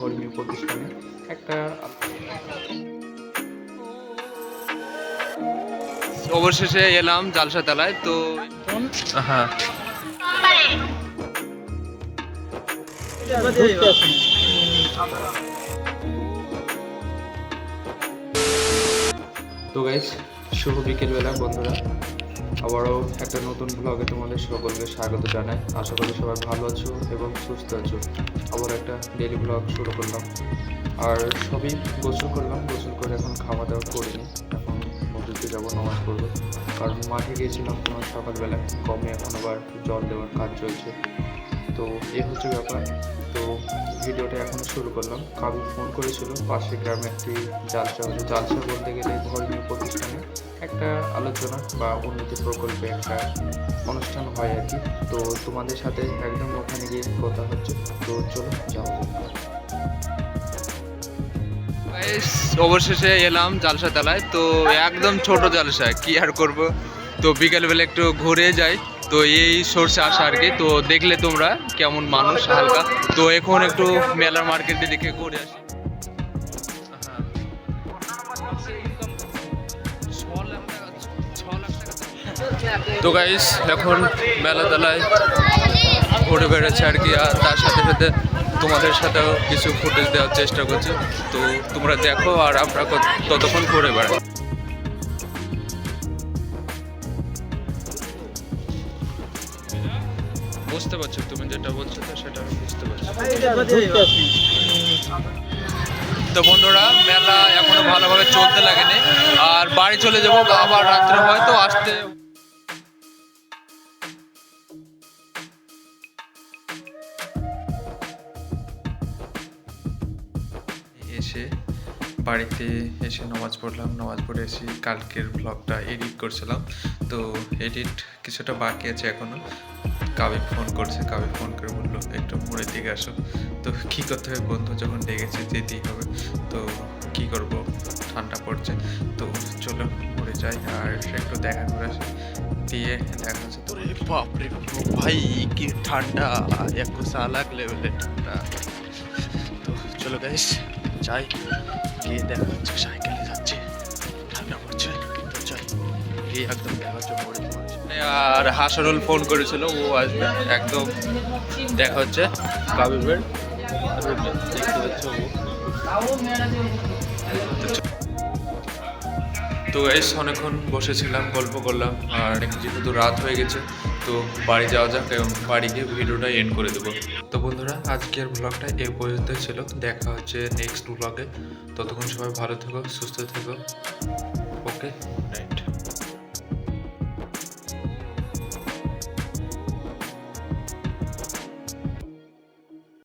ধর্মীয় প্রতিষ্ঠানে একটা অবশেষে এলাম জালসা তলায় তো হ্যাঁ। তো গাইজ শুভ বিকেলবেলা বন্ধুরা। আবারও একটা নতুন ব্লগে তোমাদের সকলকে স্বাগত জানাই। আশা করি সবাই ভালো আছো এবং সুস্থ আছো। আবার একটা ডেলি ব্লগ শুরু করলাম। আর সবই গোসল করলাম, গোসল করে এখন খাওয়া দাওয়া করিনি। এখন মসজিদে যাব, নামাজ পড়ব। কারণ মাঠে গিয়েছিলাম তোমার সকালবেলা কমে এখন আবার জল দেওয়ার কাজ চলছে তো এ হচ্ছে ব্যাপার। তো ভিডিওটা এখন শুরু করলাম। কাবি ফোন করেছিল, পাশের গ্রামে একটি জালসা হলো। জালসা বলতে গেলে ধর্মীয় প্রতিষ্ঠানে একটা আলোচনা বা উন্নতি প্রকল্পে একটা অনুষ্ঠান হয় আর কি। তো তোমাদের সাথে একদম ওখানে গিয়ে কথা হচ্ছে। তো চলো যাক। অবশেষে এলাম জালসা তলায়। তো একদম ছোট জালসা, কি আর করব? তো বিকেলবেলা একটু ঘুরে যাই। তো এই সোর্সে আসা আর কি। তো দেখলে তোমরা কেমন মানুষ, হালকা। তো এখন একটু মেলার মার্কেটে দেখে ঘুরে আসি। তো গাইস এখন মেলা তলায় ঘুরে বেড়াচ্ছে আর কি, আর তার সাথে সাথে তোমাদের সাথেও কিছু ফুটেজ দেওয়ার চেষ্টা করছি। তো তোমরা দেখো আর আমরা ততক্ষণ ঘুরে বেড়াই। বুঝতে পারছ, তুমি যেটা বলছো তো সেটা আমি বুঝতে পারছি। তো বন্ধুরা, মেলা এখনও ভালোভাবে চলতে লাগেনি। আর বাড়ি চলে যাব, আবার রাত্রে হয়তো আসতে। এসে বাড়িতে এসে নামাজ পড়লাম, নামাজ পড়ে এসে কালকের ব্লগটা এডিট করছিলাম। তো এডিট কিছুটা বাকি আছে এখনও। কাবি ফোন করছে, কাবি ফোন করে বলল, একটু মরে দিকে আসো। তো কী করতে হবে বন্ধু? যখন ডেকেছে যেতেই হবে। তো কি করব? ঠান্ডা পড়ছে। তো চলো মরে যাই আর একটু দেখা করে আসি। দিয়ে দেখা হচ্ছে তো বাপরে ভাই, কি ঠান্ডা। এক আলাগ লেভেলের ঠান্ডা। তো চলো গাইস যাই। গিয়ে দেখা হচ্ছে সাইকেল। গিয়ে একদম হচ্ছে আর হাসানুল ফোন করেছিল, ও আসবে। একদম দেখা হচ্ছে কাবিবের তো এস অনেকক্ষণ বসেছিলাম, গল্প করলাম, আর যেহেতু রাত হয়ে গেছে, তো বাড়ি যাওয়া যাক, এবং বাড়ি গিয়ে ভিডিওটা এন্ড করে দেবো। তো বন্ধুরা, আজকের ব্লগটা এ পর্যন্ত ছিল। দেখা হচ্ছে নেক্সট ব্লগে ততক্ষণ সবাই ভালো থেকো, সুস্থ থেকো। ওকে নাইট